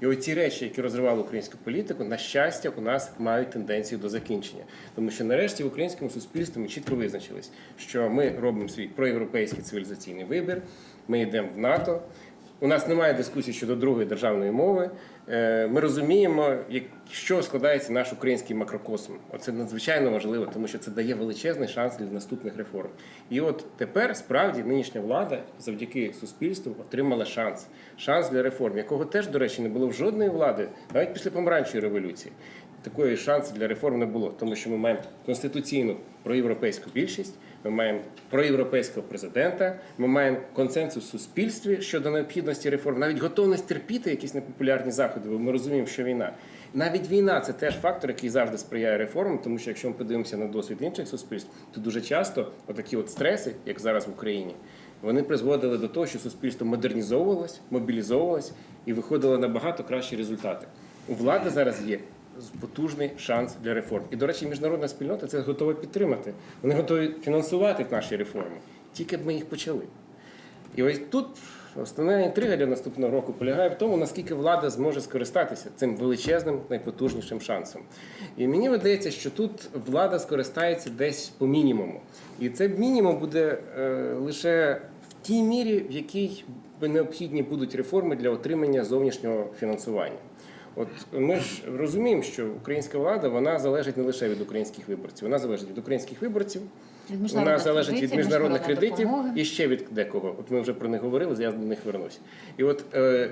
І оці речі, які розривали українську політику, на щастя, у нас мають тенденцію до закінчення. Тому що нарешті в українському суспільстві ми чітко визначились, що ми робимо свій проєвропейський цивілізаційний вибір, ми йдемо в НАТО. У нас немає дискусії щодо другої державної мови. Е, Ми розуміємо, що складається наш український макрокосм. Оце надзвичайно важливо, тому що це дає величезний шанс для наступних реформ. І от тепер справді нинішня влада завдяки суспільству отримала шанс. Шанс для реформ, якого теж, до речі, не було в жодної влади, навіть після помаранчої революції. Такої шансу для реформ не було, тому що ми маємо конституційну проєвропейську більшість, ми маємо проєвропейського президента, ми маємо консенсус в суспільстві щодо необхідності реформ, навіть готовність терпіти якісь непопулярні заходи, бо ми розуміємо, що війна. Навіть війна це теж фактор, який завжди сприяє реформам, тому що якщо ми подивимося на досвід інших суспільств, то дуже часто отакі от стреси, як зараз в Україні, вони призводили до того, що суспільство модернізовувалось, мобілізовувалось і виходило на набагато кращі результати. У влади зараз є потужний шанс для реформ. І, до речі, міжнародна спільнота це готова підтримати. Вони готові фінансувати наші реформи, тільки б ми їх почали. І ось тут основна інтрига для наступного року полягає в тому, наскільки влада зможе скористатися цим величезним, найпотужнішим шансом. І мені видається, що тут влада скористається десь по мінімуму. І це мінімум буде е, лише в тій мірі, в якій необхідні будуть реформи для отримання зовнішнього фінансування. От ми ж розуміємо, що українська влада вона залежить не лише від українських виборців, вона залежить від українських виборців, вона залежить від міжнародних кредитів і ще від декого. От ми вже про них говорили, я до них вернусь. І от, е,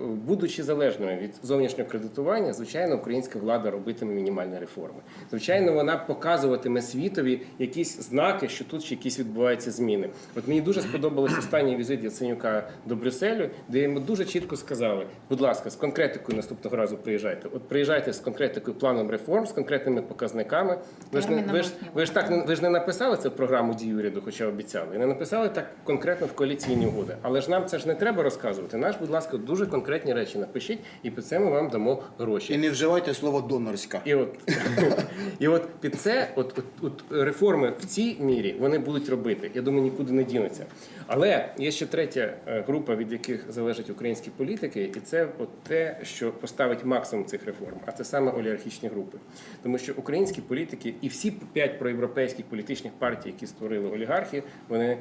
будучи залежною від зовнішнього кредитування, звичайно, українська влада робитиме мінімальні реформи. Звичайно, вона показуватиме світові якісь знаки, що тут ще якісь відбуваються зміни. От мені дуже сподобався останній візит Яценюка до Брюсселю, де йому дуже чітко сказали: будь ласка, з конкретикою наступного разу приїжджайте. От приїжджайте з конкретикою планом реформ, з конкретними показниками. Ви ж не ви ж ви ж так не- ви ж не написали це в програму дій уряду, хоча обіцяли. І не написали так конкретно в коаліційні угоди. Але ж нам це ж не треба розказувати. Наш, будь ласка, дуже конкретні речі напишіть, і під це ми вам дамо гроші. І не вживайте слово донорська. І от, і от під це, от, от, от реформи в цій мірі вони будуть робити. Я думаю, нікуди не дінуться. Але є ще третя е, група, від яких залежать українські політики, і це от те, що поставить максимум цих реформ, а це саме олігархічні групи. Тому що українські політики і всі п'ять проєвропейських політичних партій, які створили олігархи, вони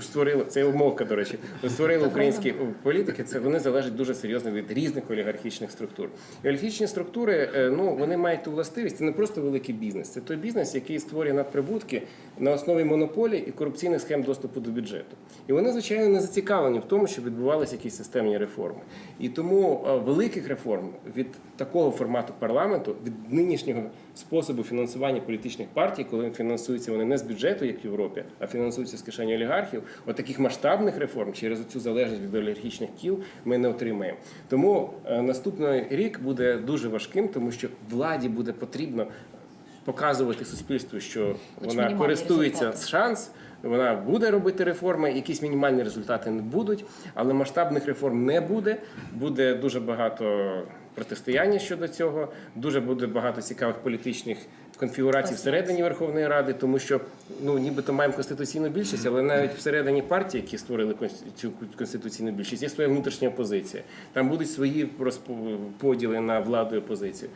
створили це умовка, до речі, створили українські політики. Це вони залежать дуже серйозно від різних олігархічних структур. І олігархічні структури, е, ну вони мають ту властивість. Це не просто великий бізнес, це той бізнес, який створює надприбутки на основі монополій і корупційних схем доступу до бюджету. І вони, звичайно, не зацікавлені в тому, щоб відбувалися якісь системні реформи. І тому е, великих реформ від такого формату парламенту, від нинішнього способу фінансування політичних партій, коли фінансуються вони не з бюджету, як в Європі, а фінансуються з кишені олігархів, от таких масштабних реформ через цю залежність від олігархічних кіл ми не отримаємо. Тому е, наступний рік буде дуже важким, тому що владі буде потрібно показувати суспільству, що вона користується результати. шанс. Вона буде робити реформи, якісь мінімальні результати не будуть, але масштабних реформ не буде. Буде дуже багато протистояння щодо цього. Дуже буде багато цікавих політичних конфігурацій всередині Верховної Ради, тому що ну нібито маємо конституційну більшість, але навіть всередині партії, які створили цю конституційну більшість, є своя внутрішня опозиція. Там будуть свої розподіли на владу і опозицію.